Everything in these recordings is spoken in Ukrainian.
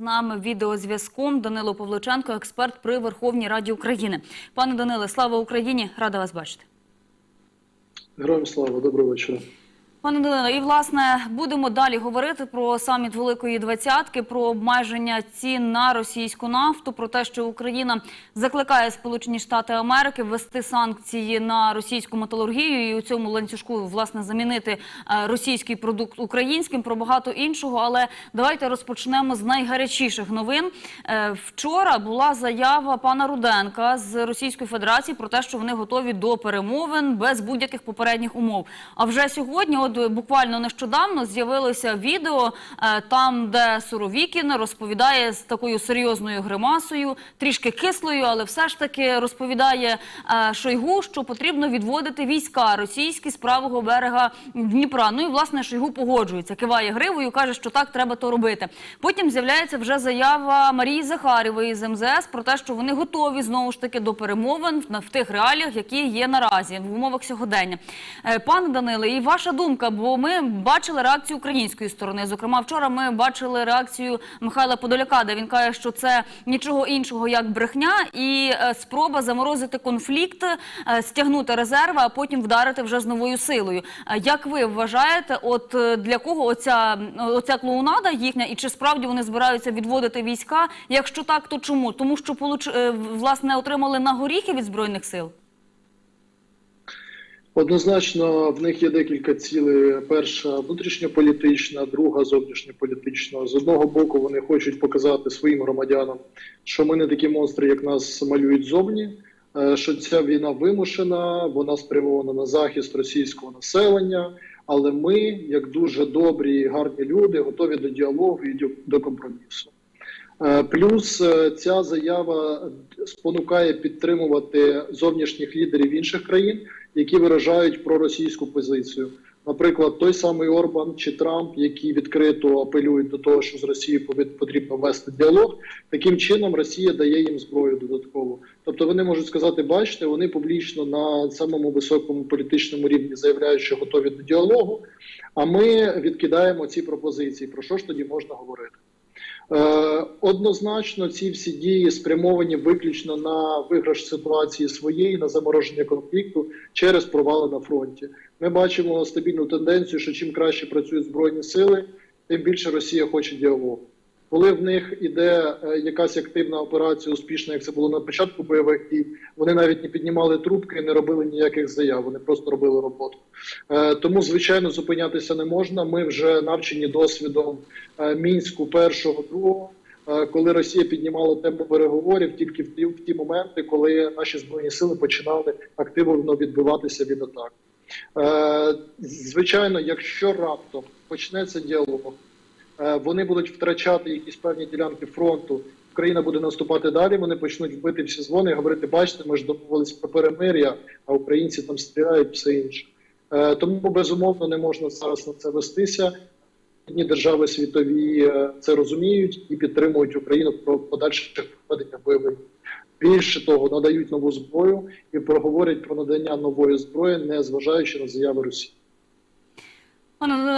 нами відеозв'язком Данило Павличенко, експерт при Верховній Раді України. Пане Даниле, слава Україні! Рада вас бачити. Героям слава, доброго вечора. Пане Данило, і власне будемо далі говорити про саміт Великої Двадцятки, про обмеження цін на російську нафту, про те, що Україна закликає Сполучені Штати Америки ввести санкції на російську металургію і у цьому ланцюжку власне замінити е, російський продукт українським. Про багато іншого. Але давайте розпочнемо з найгарячіших новин. Е, Вчора була заява пана Руденка з Російської Федерації про те, що вони готові до перемовин без будь-яких попередніх умов. А вже сьогодні, от буквально нещодавно, з'явилося відео е, там, де Суровікін розповідає з такою серйозною гримасою, трішки кислою, але все ж таки розповідає е, Шойгу, що потрібно відводити війська російські з правого берега Дніпра. Ну і власне Шойгу погоджується, киває гривою, каже, що так треба то робити. Потім з'являється вже заява Марії Захарєвої з МЗС про те, що вони готові знову ж таки до перемовин в- в тих реаліях, які є наразі в умовах сьогодення. Е, Пане Даниле, і ваша думка, бо ми бачили реакцію української сторони. Зокрема, вчора ми бачили реакцію Михайла Подоляка, де він каже, що це нічого іншого як брехня і е, спроба заморозити конфлікт, е, стягнути резерви, а потім вдарити вже з новою силою. Е, Як ви вважаєте, от для кого оця, оця клоунада їхня, і чи справді вони збираються відводити війська? Якщо так, то чому? Тому що власне отримали на горіхи від збройних сил. Однозначно, в них є декілька цілей. Перша внутрішньополітична, друга зовнішньополітична. З одного боку, вони хочуть показати своїм громадянам, що ми не такі монстри, як нас малюють зовні. е, Що ця війна вимушена, вона спрямована на захист російського населення. Але ми, як дуже добрі і гарні люди, готові до діалогу і до- компромісу. Е, Плюс е, ця заява спонукає підтримувати зовнішніх лідерів інших країн, які виражають проросійську позицію. Наприклад, той самий Орбан чи Трамп, які відкрито апелюють до того, що з Росією потрібно вести діалог. Таким чином Росія дає їм зброю додатково. Тобто вони можуть сказати, бачите, вони публічно на самому високому політичному рівні заявляють, що готові до діалогу. А ми відкидаємо ці пропозиції. Про що ж тоді можна говорити? Е, Однозначно, ці всі дії спрямовані виключно на виграш ситуації своєї, на замороження конфлікту через провали на фронті. Ми бачимо стабільну тенденцію, що чим краще працюють збройні сили, тим більше Росія хоче діалогу. Коли в них іде е, якась активна операція, успішна, як це було на початку бойових дій, вони навіть не піднімали трубки, не робили ніяких заяв. Вони просто робили роботу. Е, Тому, звичайно, зупинятися не можна. Ми вже навчені досвідом е, мінську першого другого. Коли Росія піднімала тему переговорів тільки в ті, в ті моменти, коли наші збройні сили починали активно відбиватися від атак. Звичайно, якщо раптом почнеться діалог, вони будуть втрачати якісь певні ділянки фронту. Україна буде наступати далі. Вони почнуть вбити всі дзвони і говорити: бачите, ми ж домовились про перемир'я, а українці там стріляють все інше. Е, Тому безумовно не можна зараз на це вестися. Одні держави світові е, це розуміють і підтримують Україну про подальше проведення бойових. Більше того, надають нову зброю і проговорять про надання нової зброї, не зважаючи на заяви Росії.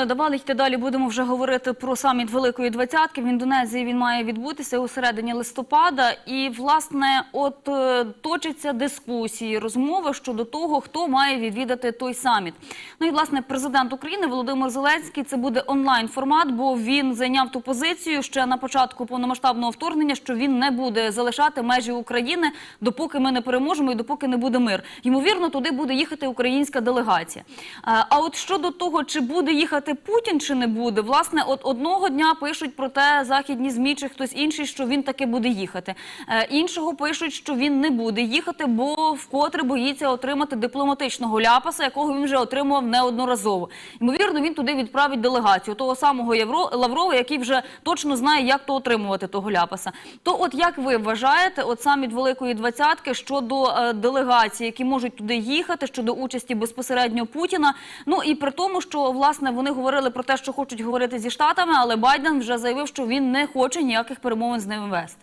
Давали йти далі. Будемо вже говорити про саміт Великої Двадцятки. В Індонезії він має відбутися у середині листопада. І, власне, от е, точаться дискусії, розмови щодо того, хто має відвідати той саміт. Ну і, власне, президент України Володимир Зеленський, це буде онлайн-формат, бо він зайняв ту позицію ще на початку повномасштабного вторгнення, що він не буде залишати межі України, допоки ми не переможемо і допоки не буде мир. Ймовірно, туди буде їхати українська делегація. Е, А от щодо того, чи буде їхати Путін, чи не буде, власне, от одного дня пишуть про те західні змі чи хтось інший, що він таки буде їхати. Е, Іншого пишуть, що він не буде їхати, бо вкотре боїться отримати дипломатичного ляпаса, якого він вже отримував неодноразово. Ймовірно, він туди відправить делегацію того самого Євро Лаврова, який вже точно знає, як то отримувати того ляпаса. То, от як ви вважаєте, от саміт Великої Двадцятки щодо е, делегацій, які можуть туди їхати, щодо участі безпосередньо Путіна? Ну і при тому, що власне вони говорили про те, що хочуть говорити зі штатами, але Байден вже заявив, що він не хоче ніяких перемовин з ними вести.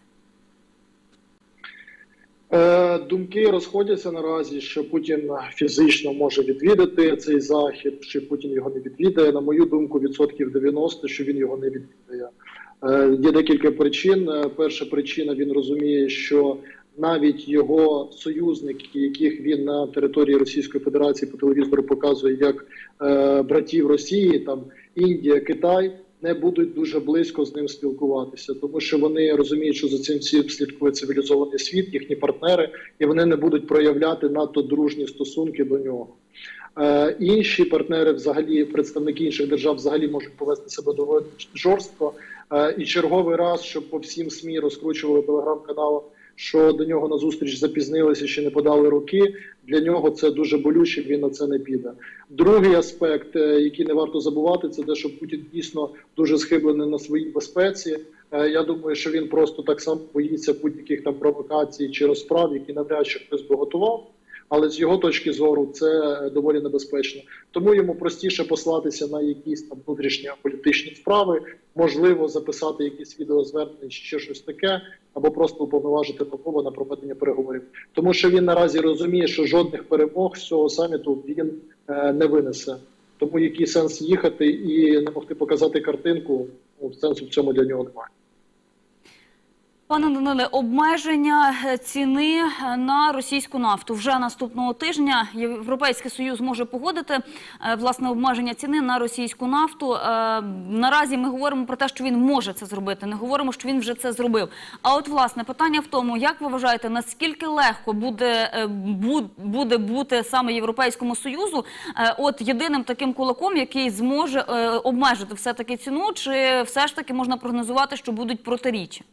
Е, Думки розходяться наразі, що Путін фізично може відвідати цей захід, що Путін його не відвідає. На мою думку, відсотків 90, що він його не відвідає. Е, Є декілька причин. Е, Перша причина він розуміє, що навіть його союзники, яких він на території Російської Федерації по телевізору показує як е, братів Росії, там Індія, Китай, не будуть дуже близько з ним спілкуватися, тому що вони розуміють, що за цим всім слідкує цивілізований світ, їхні партнери, і вони не будуть проявляти надто дружні стосунки до нього. Е, інші партнери, взагалі, представники інших держав, взагалі можуть повести себе доволі жорстко. Е, і черговий раз, щоб по всім СМІ розкручували телеграм-каналом, що до нього на зустріч запізнилися, ще не подали руки. Для нього це дуже болюче. Він на це не піде. Другий аспект, е, який не варто забувати, це те, що Путін дійсно дуже схиблений на своїй безпеці. Е, Я думаю, що він просто так само боїться будь-яких там провокацій чи розправ, які навряд чи хтось би готував. Але з його точки зору це доволі небезпечно. Тому йому простіше послатися на якісь там внутрішні політичні справи, можливо, записати якісь відеозвернення чи щось таке, або просто уповноважити Павлова на проведення переговорів. Тому що він наразі розуміє, що жодних перемог з цього саміту він е, не винесе. Тому який сенс їхати і не могти показати картинку, ну, сенсу в цьому для нього немає. Пане Даниле, обмеження е, ціни е, на російську нафту вже наступного тижня Європейський Союз може погодити е, власне обмеження ціни на російську нафту. Наразі ми говоримо про те, що він може це зробити. Не говоримо, що він вже це зробив. А от власне питання в тому, як ви вважаєте, наскільки легко буде, буде бути саме Європейському Союзу, от єдиним таким кулаком, який зможе обмежити все таки ціну, чи все ж таки можна прогнозувати, що будуть протиріччя?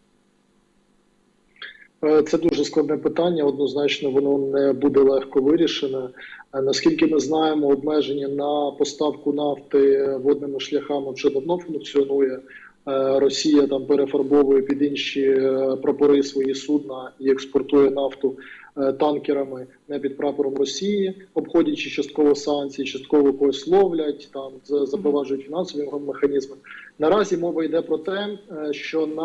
Е, Це дуже складне питання. Однозначно, воно не буде легко вирішене. Е, Наскільки ми знаємо, обмеження на поставку нафти водними шляхами вже давно функціонує. Е, Росія там перефарбовує під інші прапори свої судна і експортує нафту танкерами не під прапором Росії, обходячи частково санкції, частково когось ловлять, там запроваджують фінансові механізми. Наразі мова йде про те, е, що на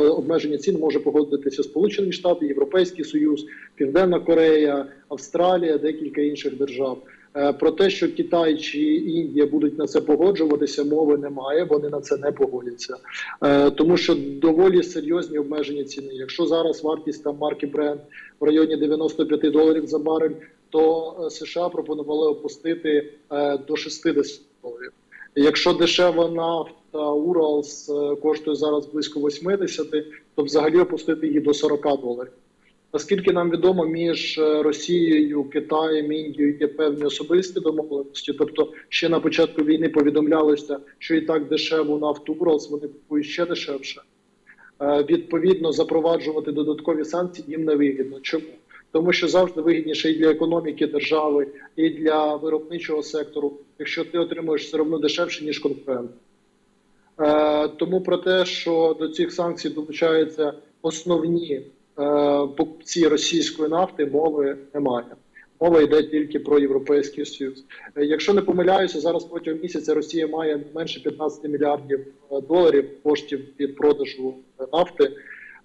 е, обмеження цін може погодитися Сполучені Штати, Європейський Союз, Південна Корея, Австралія, декілька інших держав. Е, Про те, що Китай чи Індія будуть на це погоджуватися, мови немає. Вони на це не погодяться, Е, тому що доволі серйозні обмеження ціни. Якщо зараз вартість там марки Brent в районі 95 доларів за барель, то е, США пропонували опустити до 60 доларів. Якщо дешева нафта Уралс коштує зараз близько 80, то взагалі опустити її до 40 доларів. Наскільки нам відомо, між е, Росією, Китаєм, Індією є певні особисті домовленості. Тобто, ще на початку війни повідомлялося, що і так дешеву нафту Уралс вони купують ще дешевше. Е, Відповідно, запроваджувати додаткові санкції їм не вигідно. Чому? Тому що завжди вигідніше і для економіки держави, і для виробничого сектору, якщо ти отримуєш все одно дешевше, ніж конкурент. Е, тому про те, що до цих санкцій долучаються основні покупці російської нафти, мови немає. Мова йде тільки про Європейський Союз. Е, Якщо не помиляюся, зараз протягом місяця Росія має менше 15 мільярдів е, доларів коштів від продажу е, нафти.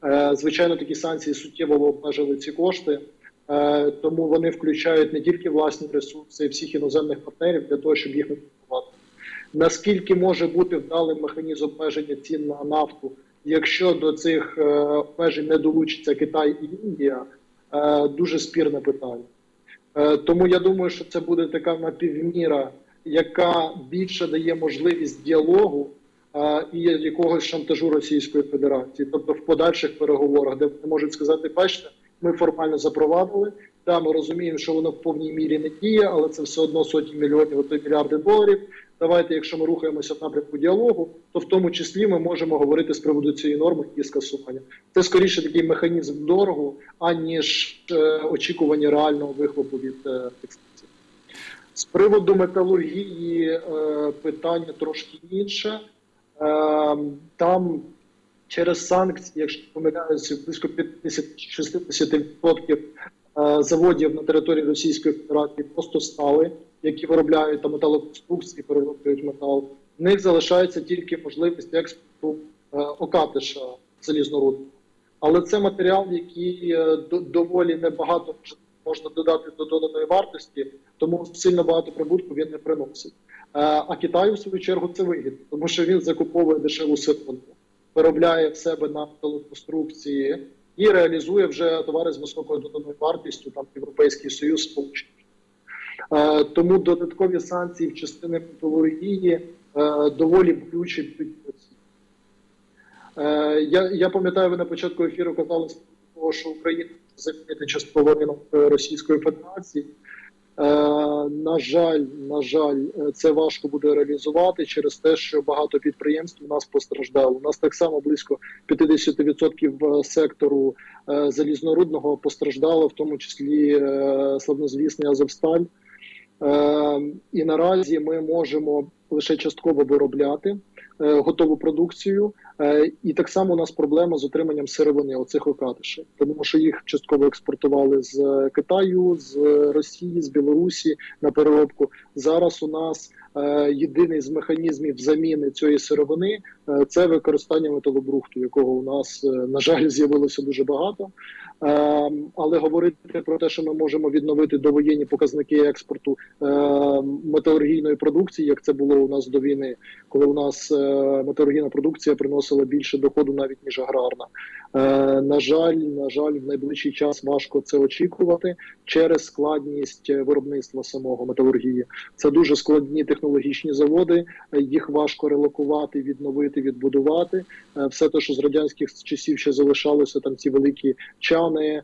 Е, Звичайно, такі санкції суттєво обмежили ці кошти, Е, тому вони включають не тільки власні ресурси, і всіх іноземних партнерів для того, щоб їх не купувати. Наскільки може бути вдалим механізм обмеження цін на нафту, якщо до цих е, обмежень не долучиться Китай і Індія, е, дуже спірне питання. Е, Тому я думаю, що це буде така напівміра, яка більше дає можливість діалогу і якогось шантажу Російської Федерації, тобто в подальших переговорах, де вони можуть сказати, бачите, ми формально запровадили. Та ми розуміємо, що воно в повній мірі не діє, але це все одно сотні мільйонів, а мільярди доларів. Давайте, якщо ми рухаємося в напрямку діалогу, то в тому числі ми можемо говорити з приводу цієї норми і скасування. Це скоріше такий механізм дорогу, аніж е, очікування реального вихлопу від е, експорції. З приводу металургії е, питання трошки інше. Е, там через санкції, якщо помиляюся, близько 50-60% е, заводів на території Російської Федерації просто стали, які виробляють там металоконструкції, перероблюють метал. В них залишається тільки можливість експорту е, окатиша залізнорудного. Але це матеріал, який е, доволі небагато можна додати до доданої вартості, тому сильно багато прибутку він не приносить. Е, А Китаю, в свою чергу, це вигідно, тому що він закуповує дешеву сировину. виробляє в себе на металоконструкції і реалізує вже товари з високою доданою вартістю, там Європейський Союз, Сполучені. Е, Тому додаткові санкції в частини металургії е, доволі болючі будуть. Е, Я, я пам'ятаю, ви на початку ефіру казали що Україна замінити частково ринок Російської Федерації. Е, на жаль, на жаль, е, це важко буде реалізувати через те, що багато підприємств у нас постраждало. У нас так само близько 50% сектору е, залізнорудного постраждало, в тому числі славнозвісний Азовсталь. І наразі ми можемо лише частково виробляти готову продукцію. Е, І так само у нас проблема з отриманням сировини оцих окатишів, тому що їх частково експортували з е, Китаю, з Росії, з Білорусі на переробку. Зараз у нас е, єдиний з механізмів заміни цієї сировини е, це використання металобрухту, якого у нас е, на жаль з'явилося дуже багато. Е, Але говорити про те, що ми можемо відновити довоєнні показники експорту е, металургійної продукції, як це було у нас до війни, коли у нас е, металургійна продукція приносила більше доходу навіть ніж аграрна. Е, На жаль, на жаль, в найближчий час важко це очікувати через складність виробництва самого металургії. Це дуже складні технологічні заводи. Їх важко релокувати, відновити, відбудувати. Е, Все те, що з радянських часів ще залишалося, там ці великі чани е,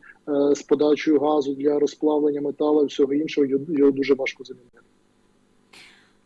з подачею газу для розплавлення металу всього іншого, його дуже важко замінити.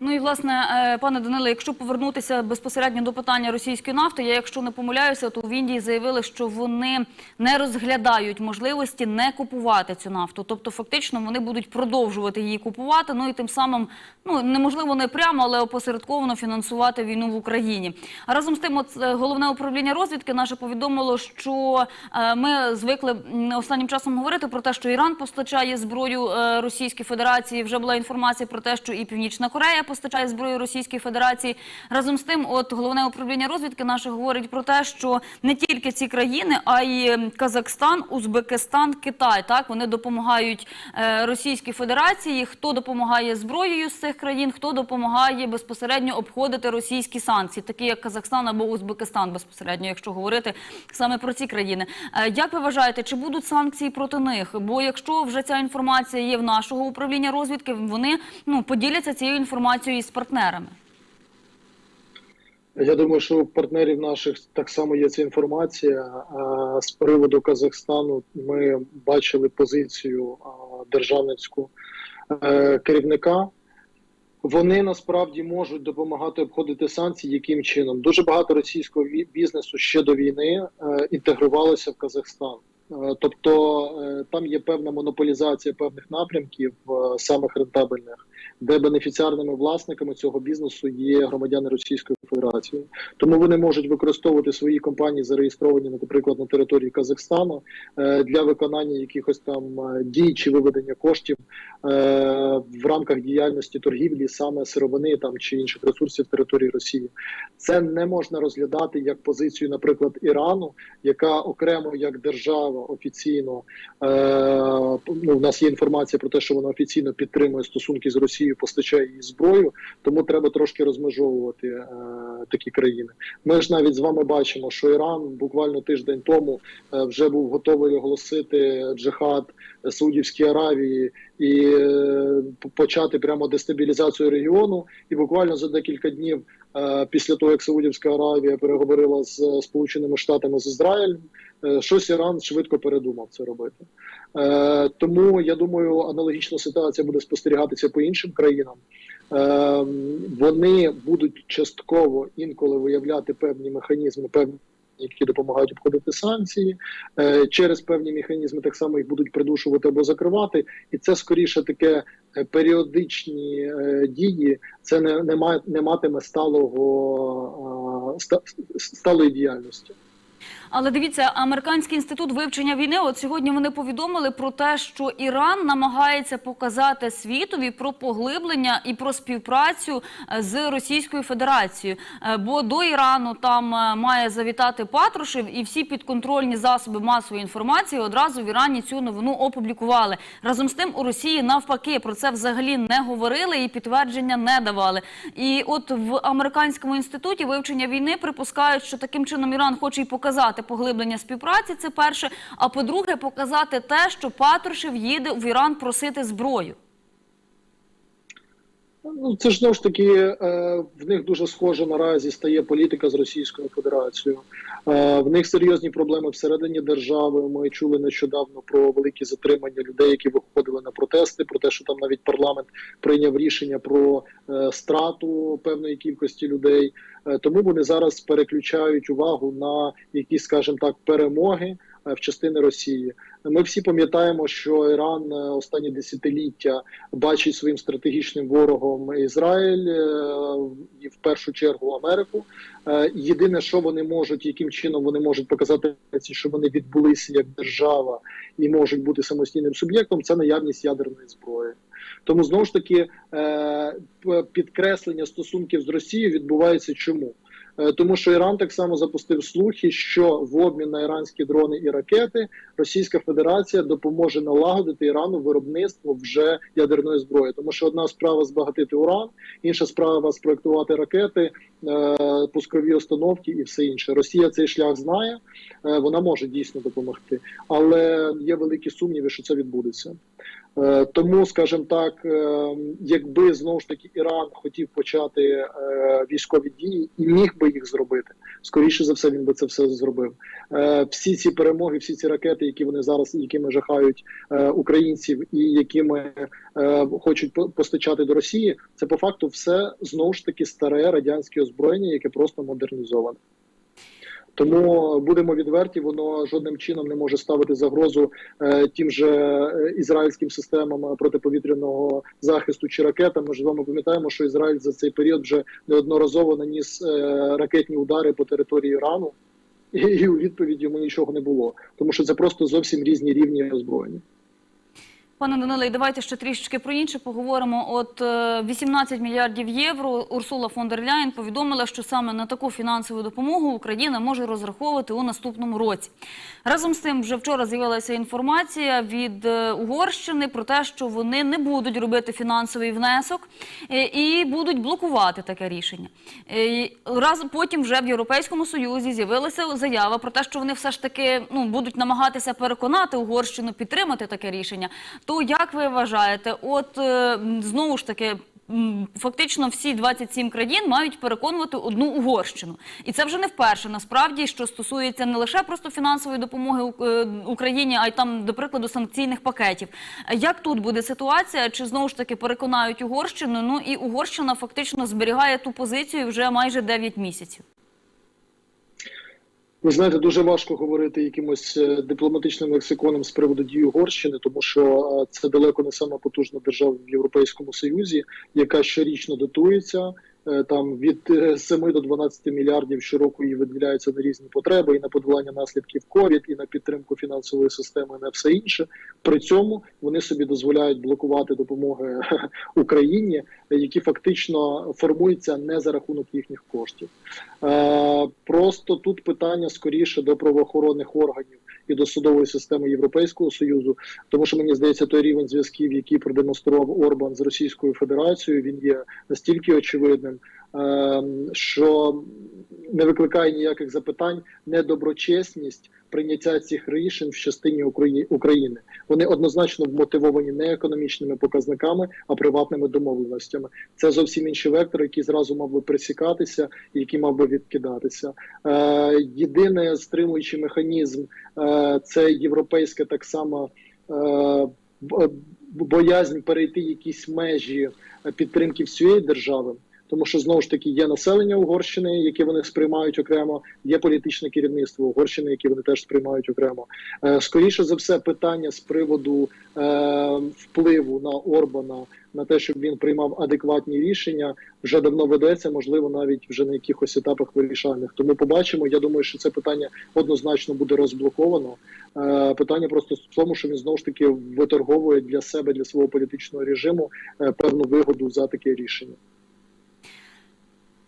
Ну і власне, е, пане Даниле, якщо повернутися безпосередньо до питання російської нафти, я якщо не помиляюся, то в Індії заявили, що вони не розглядають можливості не купувати цю нафту. Тобто, фактично, вони будуть продовжувати її купувати. Ну і тим самим, ну неможливо не прямо, але опосередковано фінансувати війну в Україні. А разом з тим, от е, головне управління розвідки наше повідомило, що е, ми звикли останнім часом говорити про те, що Іран постачає зброю Російській Федерації. Вже була інформація про те, що і Північна Корея постачає зброю Російській Федерації. Разом з тим, от головне управління розвідки наше говорить про те, що не тільки ці країни, а й Казахстан, Узбекистан, Китай. Так вони допомагають е, Російській Федерації. Хто допомагає зброєю з цих країн, хто допомагає безпосередньо обходити російські санкції, такі як Казахстан або Узбекистан, безпосередньо, якщо говорити саме про ці країни. Е, Як ви вважаєте, чи будуть санкції проти них? Бо якщо вже ця інформація є в нашого управління розвідки, вони ну поділяться цією інформацією із партнерами. Я думаю, що у партнерів наших так само є ця інформація. З приводу Казахстану ми бачили позицію державницьку е, керівника. Вони насправді можуть допомагати обходити санкції. Яким чином? Дуже багато російського бізнесу ще до війни е, інтегрувалося в Казахстан. Е, Тобто е, там є певна монополізація певних напрямків, е, самих рентабельних, де бенефіціарними власниками цього бізнесу є громадяни Російської Федерації. Тому вони можуть використовувати свої компанії, зареєстровані, наприклад, на території Казахстану для виконання якихось там дій чи виведення коштів в рамках діяльності торгівлі, саме сировини там чи інших ресурсів території Росії. Це не можна розглядати як позицію, наприклад, Ірану, яка окремо як держава офіційно е, ну, у нас є інформація про те, що вона офіційно підтримує стосунки з Росією, постачає їй зброю, тому треба трошки розмежовувати е, такі країни. Ми ж навіть з вами бачимо, що Іран буквально тиждень тому е, вже був готовий оголосити джихад Саудівській Аравії і е, почати прямо дестабілізацію регіону. І буквально за декілька днів після того, як Саудівська Аравія переговорила з е, Сполученими Штатами з Ізраїлем, е, щось Іран швидко передумав це робити. Е, Тому я думаю, аналогічна ситуація буде спостерігатися по іншим країнам. Е, Вони будуть частково інколи виявляти певні механізми, певні. Які допомагають обходити санкції Е, через певні механізми, так само їх будуть придушувати або закривати, і це скоріше таке е, періодичні е, дії. Це не, не, має, не матиме сталого сталої діяльності. Але дивіться, американський інститут вивчення війни. От сьогодні вони повідомили про те, що Іран намагається показати світові про поглиблення і про співпрацю е, з Російською Федерацією. Е, Бо до Ірану там е, має завітати Патрушев, і всі підконтрольні засоби масової інформації одразу в Ірані цю новину опублікували. Разом з тим у Росії навпаки про це взагалі не говорили і підтвердження не давали. І от в американському інституті вивчення війни припускають, що таким чином Іран хоче й показати поглиблення співпраці. Це перше. А по-друге, показати те, що Патрушев їде в Іран просити зброю. Ну, це ж знову ж таки е, в них дуже схожа наразі стає політика з Російською Федерацією. Е, в них серйозні проблеми всередині держави. Ми чули нещодавно про великі затримання людей, які виходили на протести, про те, що там навіть парламент прийняв рішення про е, страту певної кількості людей. Тому вони зараз переключають увагу на якісь, скажімо так, перемоги в частини Росії. Ми всі пам'ятаємо, що Іран е, останні десятиліття бачить своїм стратегічним ворогом Ізраїль е, і в першу чергу Америку. Е, Єдине, що вони можуть, яким чином вони можуть показати, що вони відбулися як держава і можуть бути самостійним суб'єктом, це наявність ядерної зброї. Тому знову ж таки е, підкреслення стосунків з Росією відбувається чому? Е, Тому що Іран так само запустив слухи, що в обмін на іранські дрони і ракети Російська Федерація допоможе налагодити Ірану виробництво вже ядерної зброї. Тому що одна справа збагатити уран, інша справа спроектувати ракети, е, пускові установки і все інше. Росія цей шлях знає, е, вона може дійсно допомогти, але є великі сумніви, що це відбудеться. Е, Тому, скажімо так, е, якби знову ж таки Іран хотів почати е, військові дії і міг би їх зробити, скоріше за все, він би це все зробив. Всі ці перемоги, всі ці ракети, які вони зараз, якими жахають українців, і якими хочуть по- постачати до Росії, це по факту все знову ж таки старе радянське озброєння, яке просто модернізоване. Тому будемо відверті, воно жодним чином не може ставити загрозу е, тим же е, ізраїльським системам протиповітряного захисту чи ракетам. Ми ж вами пам'ятаємо, що Ізраїль за цей період вже неодноразово наніс е, ракетні удари по території Ірану, і, і у відповідь йому нічого не було, тому що це просто зовсім різні рівні озброєння. Пане Даниле, давайте ще трішечки про інше поговоримо. От е, 18 мільярдів євро Урсула фон дер Ляєн повідомила, що саме на таку фінансову допомогу Україна може розраховувати у наступному році. Разом з тим, вже вчора з'явилася інформація від е, Угорщини про те, що вони не будуть робити фінансовий внесок е, і будуть блокувати таке рішення. Е, Раз потім вже в Європейському Союзі з'явилася заява про те, що вони все ж таки ну будуть намагатися переконати Угорщину підтримати таке рішення. То як ви вважаєте, от е, знову ж таки. Фактично всі 27 країн мають переконувати одну Угорщину, і це вже не вперше. Насправді, що стосується не лише просто фінансової допомоги е, Україні, а й там, до прикладу, санкційних пакетів. Як тут буде ситуація? Чи знову ж таки переконають Угорщину? Ну і Угорщина фактично зберігає ту позицію вже майже 9 місяців. Ви знаєте, дуже важко говорити якимось е, дипломатичним лексиконом з приводу дії Угорщини, тому що е, це далеко не сама потужна держава в Європейському Союзі, яка щорічно дотується. Е, Там від е, 7 до 12 мільярдів щороку їй виділяється на різні потреби і на подолання наслідків ковід, і на підтримку фінансової системи, і на все інше. При цьому вони собі дозволяють блокувати допомоги Україні, які фактично формуються не за рахунок їхніх коштів. Е, Просто тут питання скоріше до правоохоронних органів і до судової системи Європейського союзу, тому що мені здається, той рівень зв'язків, який продемонстрував Орбан з Російською Федерацією, він є настільки очевидним, що не викликає ніяких запитань недоброчесність прийняття цих рішень в частині України. Вони однозначно вмотивовані не економічними показниками, а приватними домовленостями. Це зовсім інший вектор, який зразу мав би присікатися і який мав би відкидатися. Е, єдиний стримуючий механізм е, це європейське так само. Е, боязнь перейти якісь межі підтримки всієї держави. Тому що знову ж таки є населення Угорщини, яке вони сприймають окремо, є політичне керівництво Угорщини, яке вони теж сприймають окремо. Е, Скоріше за все, питання з приводу е, впливу на Орбана на те, щоб він приймав адекватні рішення, вже давно ведеться, можливо, навіть вже на якихось етапах вирішальних. Тому побачимо. Я думаю, що це питання однозначно буде розблоковано. Е, питання просто в тому, що він знову ж таки виторговує для себе, для свого політичного режиму е, певну вигоду за таке рішення.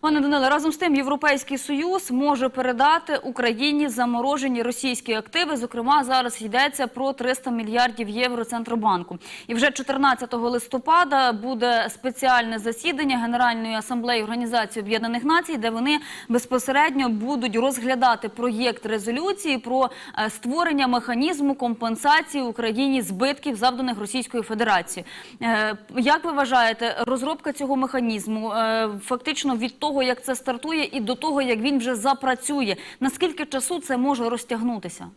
Пане Даниле, разом з тим Європейський Союз може передати Україні заморожені російські активи. Зокрема, зараз йдеться про 300 мільярдів євро Центробанку. І вже 14 листопада буде спеціальне засідання Генеральної асамблеї Організації Об'єднаних Націй, де вони безпосередньо будуть розглядати проєкт резолюції про е, створення механізму компенсації Україні збитків, завданих Російською Федерацією. Е, Як ви вважаєте, розробка цього механізму е, фактично від того, як це стартує, і до того, як він вже запрацює, наскільки часу це може розтягнутися?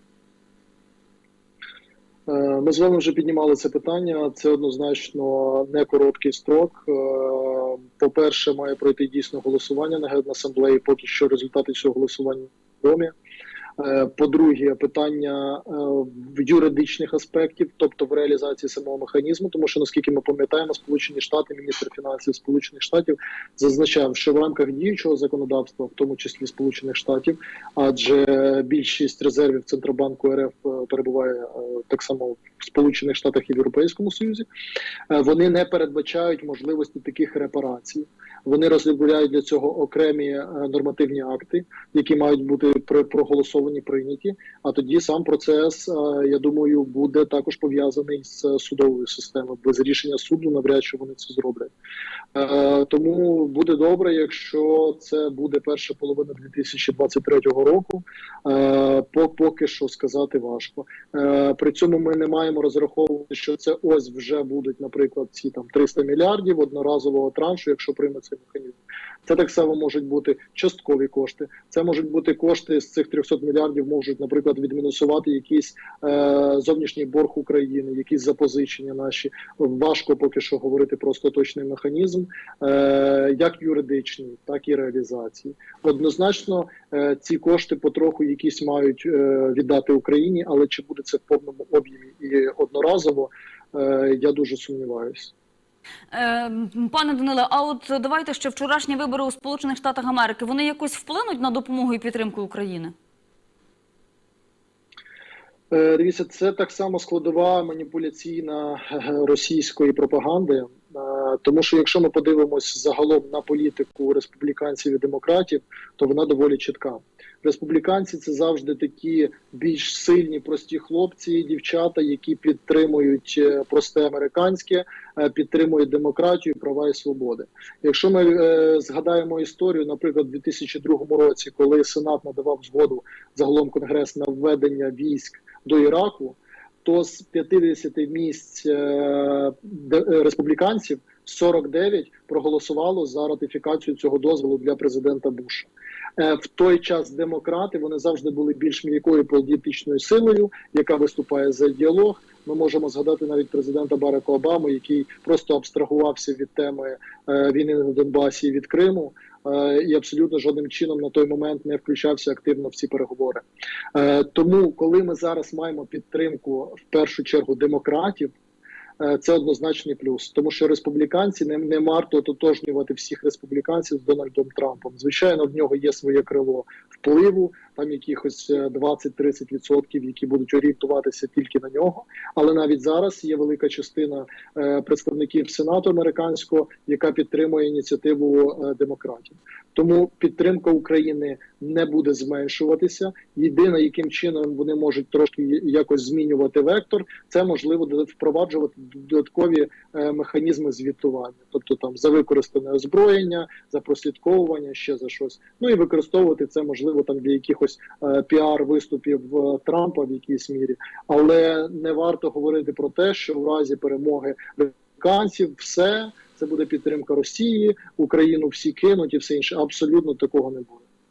Е, Ми з вами вже піднімали це питання. Це однозначно не короткий строк. Е, По-перше, має пройти дійсно голосування на Генасамблеї. Поки що результати цього голосування відомі. Е, По-друге, питання е, юридичних аспектів, тобто в реалізації самого механізму, тому що наскільки ми пам'ятаємо, Сполучені Штати, міністр фінансів Сполучених Штатів зазначав, що в рамках діючого законодавства, в тому числі Сполучених Штатів, адже більшість резервів Центробанку РФ е, перебуває так само в Сполучених Штатах і в Європейському Союзі, вони не передбачають можливості таких репарацій. Вони розробляють для цього окремі нормативні акти, які мають бути при- проголосовані, прийняті. А тоді сам процес, е, я думаю, буде також пов'язаний з е, судовою системою. Без рішення суду навряд чи вони це зроблять. Е, Тому буде добре, якщо це буде перша половина 2023 року. Поки що сказати важко. При цьому ми не маємо розраховувати, що це ось вже будуть, наприклад, ці там 300 мільярдів одноразового траншу, якщо прийме цей механізм. Це так само можуть бути часткові кошти. Це можуть бути кошти з цих 300 мільярдів, можуть, наприклад, відмінусувати якийсь е, зовнішній борг України, якісь запозичення наші. Важко поки що говорити про остаточний механізм, е, як юридичний, так і реалізації. Однозначно, е, ці кошти потроху якісь мають е, віддати Україні, але чи буде це в повному об'ємі і одноразово, е, я дуже сумніваюся. Е, Пане Даниле, а от давайте ще вчорашні вибори у Сполучених Штатах Америки. Вони якось вплинуть на допомогу і підтримку України? Е, Дивіться, це так само складова маніпуляційна е, російської пропаганди. Е, Тому що якщо ми подивимось загалом на політику республіканців і демократів, то вона доволі чітка. Республіканці це завжди такі більш сильні, прості хлопці дівчата, які підтримують е, просте американське, е, підтримують демократію, права і свободи. Якщо ми е, згадаємо історію, наприклад, у 2002 році, коли Сенат надавав згоду загалом Конгрес на введення військ до Іраку, то з 50 місць де- республіканців 49 проголосувало за ратифікацію цього дозволу для президента Буша. Е, В той час демократи вони завжди були більш м'якою політичною силою, яка виступає за діалог. Ми можемо згадати навіть президента Барака Обаму, який просто абстрагувався від теми е, війни на Донбасі і від Криму, е, і абсолютно жодним чином на той момент не включався активно в ці переговори. Тому, коли ми зараз маємо підтримку в першу чергу демократів. Е, Це однозначний плюс, тому що республіканці не, не варто ототожнювати всіх республіканців з Дональдом Трампом. Звичайно, в нього є своє крило впливу, там якихось е, 20-30%, які будуть орієнтуватися тільки на нього. Але навіть зараз є велика частина е, представників Сенату американського, яка підтримує ініціативу е, демократів. Тому підтримка України не буде зменшуватися. Єдине, яким чином вони можуть трошки якось змінювати вектор, це можливо впроваджувати додаткові е, механізми звітування, тобто там за використане озброєння, за прослідковування, ще за щось. Ну і використовувати це можливо там для якихось е, піар виступів е, Трампа в якійсь мірі, але не варто говорити про те, що в разі перемоги американців все це буде підтримка Росії, Україну всі кинуть і все інше. Абсолютно такого не буде.